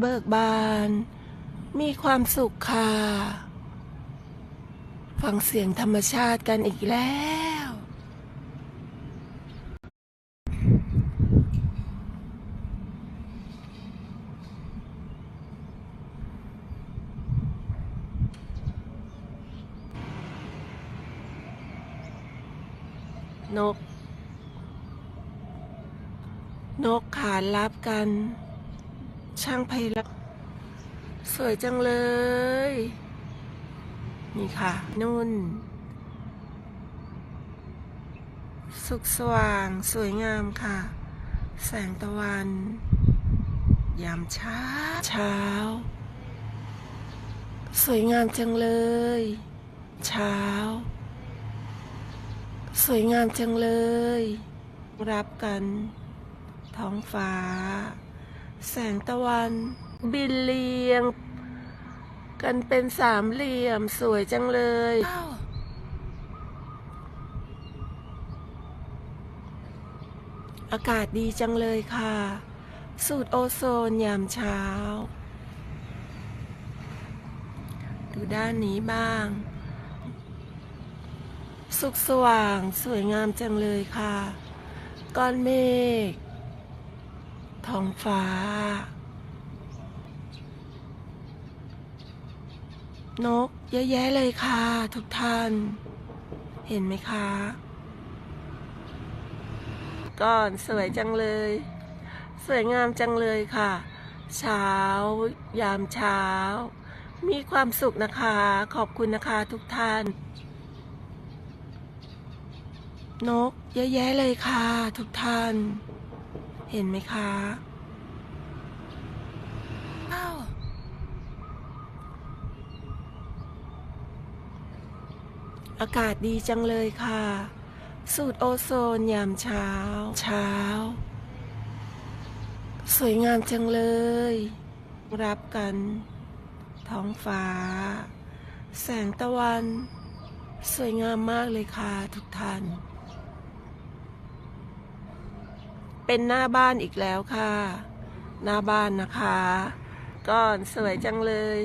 เบิกบาน มีความสุขค่ะ ฟังเสียงธรรมชาติกันอีกแล้ว นก นกขานรับกัน ช่างไพเราะสวยจังเลย นี่ค่ะ นุ่น สุขสว่างสวยงามค่ะ แสงตะวัน ยามเช้าเช้า สวยงามจังเลย เช้า สวยงามจังเลย รับกัน ท้องฟ้า แสงตะวัน บินเรียง กันเป็นสามเหลี่ยมสวยจังเลย อากาศดีจังเลยค่ะ สูตรโอโซนยามเช้า ดูด้านนี้บ้าง สุขสว่างสวยงามจังเลยค่ะ ก้อนเมฆ ท้องฟ้า นกเยอะแยะเลยค่ะ ทุกท่าน เห็นไหมคะก้อนสวยจังเลย สวยงามจังเลยค่ะ เช้ายามเช้า มีความสุขนะคะ ขอบคุณนะคะทุกท่าน นกเยอะแยะเลยค่ะ ทุกท่าน เห็นไหมคะอ้าวอากาศดีจังเลยค่ะ สูตรโอโซนยามเช้า เช้า สวยงามจังเลย รับกัน ท้องฟ้า แสงตะวัน สวยงามมากเลยค่ะทุกท่าน เป็นหน้าบ้านอีกแล้วค่ะ หน้าบ้านนะคะก้อนสวยจังเลย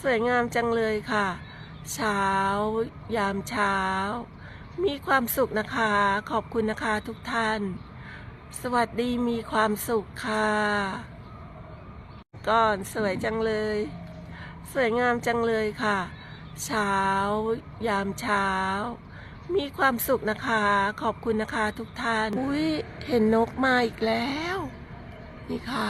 สวยงามจังเลยค่ะ เช้ายามเช้า มีความสุขนะคะ ขอบคุณนะคะทุกท่าน สวัสดีมีความสุขค่ะก้อนสวยจังเลย สวยงามจังเลยค่ะ เช้ายามเช้า มีความสุขนะคะ ขอบคุณนะคะทุกท่าน อุ้ยเห็นนกมาอีกแล้ว นี่ค่ะ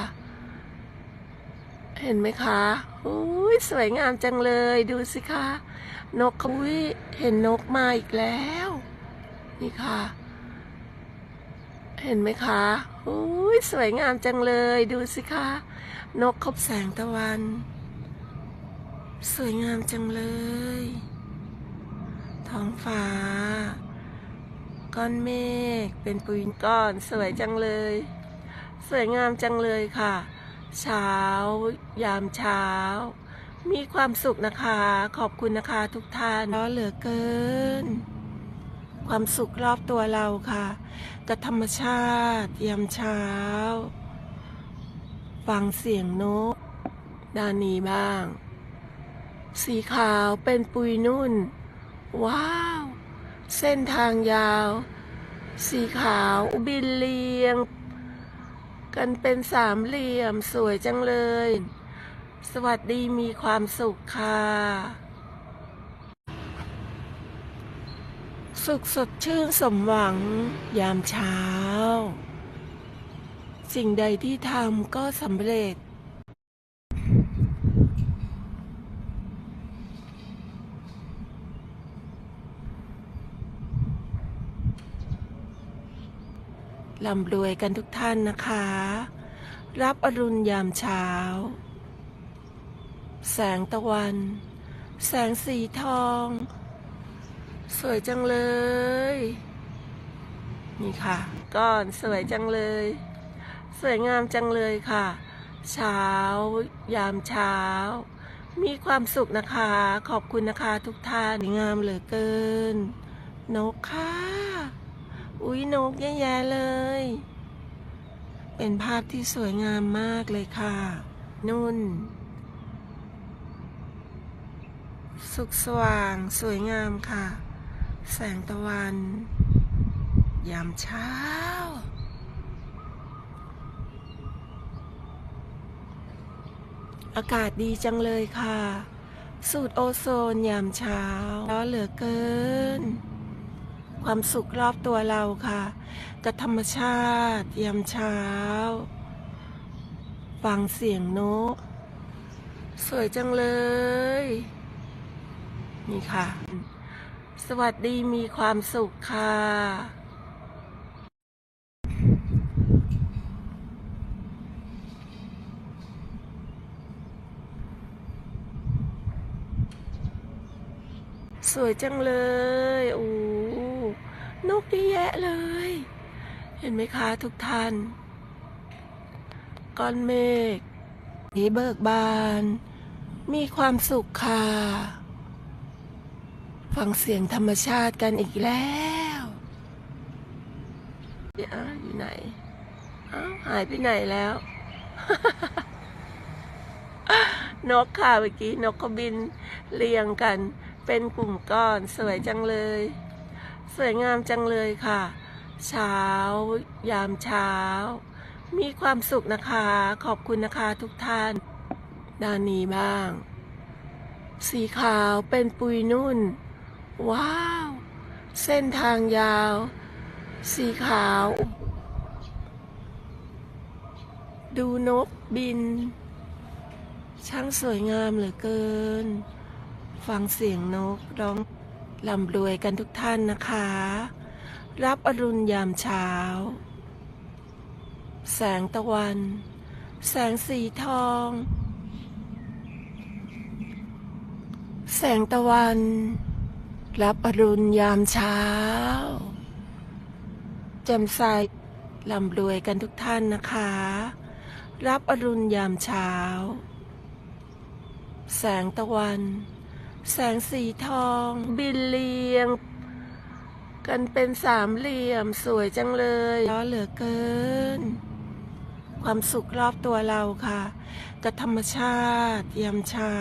เห็นไหมคะอุ้ยสวยงามจังเลยดูสิคะนกอุ้ยเห็นนกมาอีกแล้ว นี่ค่ะ เห็นไหมคะอุ้ยสวยงามจังเลยดูสิคะนกคบแสงตะวัน สวยงามจังเลย ท้องฟ้า ก้อนเมฆเป็นปุยก้อนสวยจังเลย สวยงามจังเลยค่ะ เช้ายามเช้า มีความสุขนะคะ ขอบคุณนะคะทุกท่านร้อเหลือเกิน ความสุขรอบตัวเราค่ะกับธรรมชาติยามเช้า ฟังเสียงนกด้านนี้บ้าง สีขาวเป็นปุยนุ่น ว้าว เส้นทางยาว สีขาวบินเรียง กันเป็นสามเหลี่ยมสวยจังเลย สวัสดีมีความสุขค่ะ สุขสดชื่นสมหวัง ยามเช้า สิ่งใดที่ทำก็สำเร็จ ลำรวยกันทุกท่านนะคะ รับอรุณยามเช้า แสงตะวัน แสงสีทอง สวยจังเลย นี่ค่ะ ก้อนสวยจังเลย สวยงามจังเลยค่ะ เช้ายามเช้า มีความสุขนะคะ ขอบคุณนะคะทุกท่านงามเหลือเกิน นกค่ะ อุ๊ยนกแย่ๆเลย เป็นภาพที่สวยงามมากเลยค่ะ นุ่น สุขสว่างสวยงามค่ะ แสงตะวัน ยามเช้า อากาศดีจังเลยค่ะ สูตรโอโซนยามเช้าร้อนเหลือเกิน ความสุขรอบตัวเราค่ะกับธรรมชาติยามเช้า ฟังเสียงนก สวยจังเลย นี่ค่ะ สวัสดีมีความสุขค่ะสวยจังเลย โอ้ นกเยอะแยะเลย เห็นไหมคะทุกท่าน ก้อนเมฆสีเบิกบาน มีความสุขค่ะ ฟังเสียงธรรมชาติกันอีกแล้วเดี๋ยวอยู่ไหนอ้าวหายไปไหนแล้ว นกค่ะเมื่อกี้นกก็บินเรียงกัน เป็นกลุ่มก้อนสวยจังเลย สวยงามจังเลยค่ะ เช้ายามเช้า มีความสุขนะคะ ขอบคุณนะคะทุกท่าน ด้านนี้บ้าง สีขาวเป็นปุยนุ่น ว้าว เส้นทางยาว สีขาว ดูนกบิน ช่างสวยงามเหลือเกิน ฟังเสียงนกร้อง ลำรวยกันทุกท่านนะคะ รับอรุณยามเช้า แสงตะวัน แสงสีทอง แสงตะวัน รับอรุณยามเช้าแจ่มใสลำรวยกันทุกท่านนะคะ รับอรุณยามเช้า แสงตะวัน แสงสีทอง บินเรียง กันเป็นสามเหลี่ยมสวยจังเลยล้อเหลือเกิน ความสุขรอบตัวเราค่ะ กับธรรมชาติยามเช้า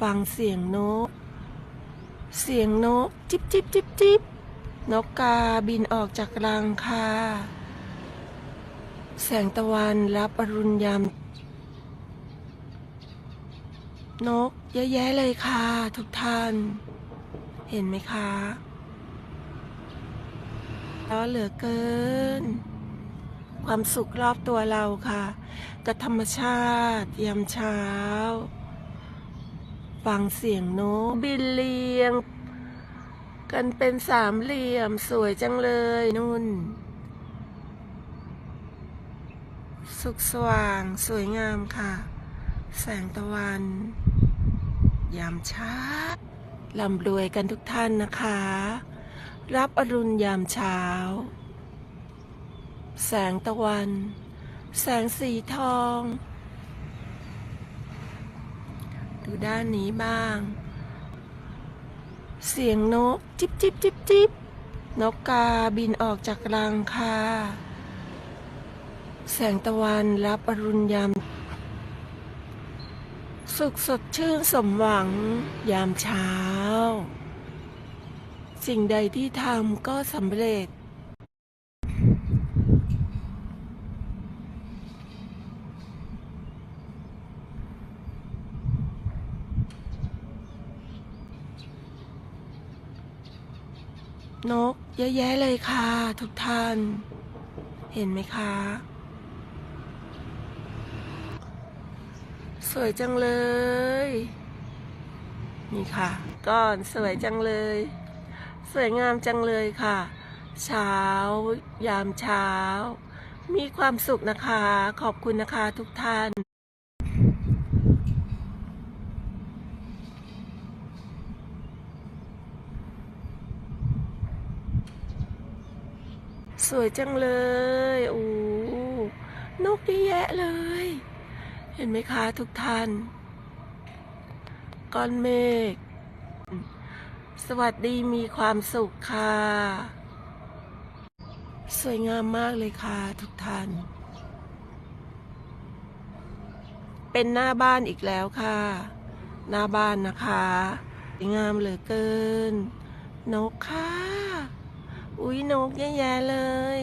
ฟังเสียงนก เสียงนก จิบจิบจิบจิบนกกาบินออกจากรังค่ะ แสงตะวันรับอรุณยาม นกเยอะแยะเลยค่ะ ทุกท่าน เห็นไหมคะแล้อเหลือเกิน ความสุขรอบตัวเราค่ะกับธรรมชาติยามเช้า ฟังเสียงนกบินเรียง กันเป็นสามเหลี่ยมสวยจังเลยนุ่น สุขสว่างสวยงามค่ะ แสงตะวัน ยามเช้าลำรวยกันทุกท่านนะคะ รับอรุณยามเช้า แสงตะวัน แสงสีทอง ดูด้านนี้บ้าง เสียงนก จิบจิบจิบจิบนกกาบินออกจากรังค่ะ แสงตะวันรับอรุณยาม สุขสดชื่นสมหวัง ยามเช้า สิ่งใดที่ทำก็สำเร็จ นกเยอะแยะเลยค่ะทุกท่าน เห็นไหมคะ สวยจังเลย นี่ค่ะ ก้อนสวยจังเลย สวยงามจังเลยค่ะ เช้ายามเช้า มีความสุขนะคะ ขอบคุณนะคะทุกท่านสวยจังเลย โอ้ นกเยอะแยะเลย เห็นไหมคะทุกท่าน ก้อนเมฆ สวัสดีมีความสุขค่ะ สวยงามมากเลยค่ะทุกท่าน เป็นหน้าบ้านอีกแล้วค่ะ หน้าบ้านนะคะสวยงามเหลือเกิน นกค่ะ อุ๊ยนกแย่ๆเลย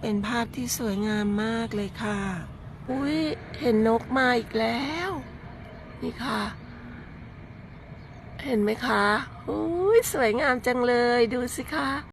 เป็นภาพที่สวยงามมากเลยค่ะ อุ้ยเห็นนกมาอีกแล้ว นี่ค่ะ เห็นไหมคะอุ้ยสวยงามจังเลยดูสิคะ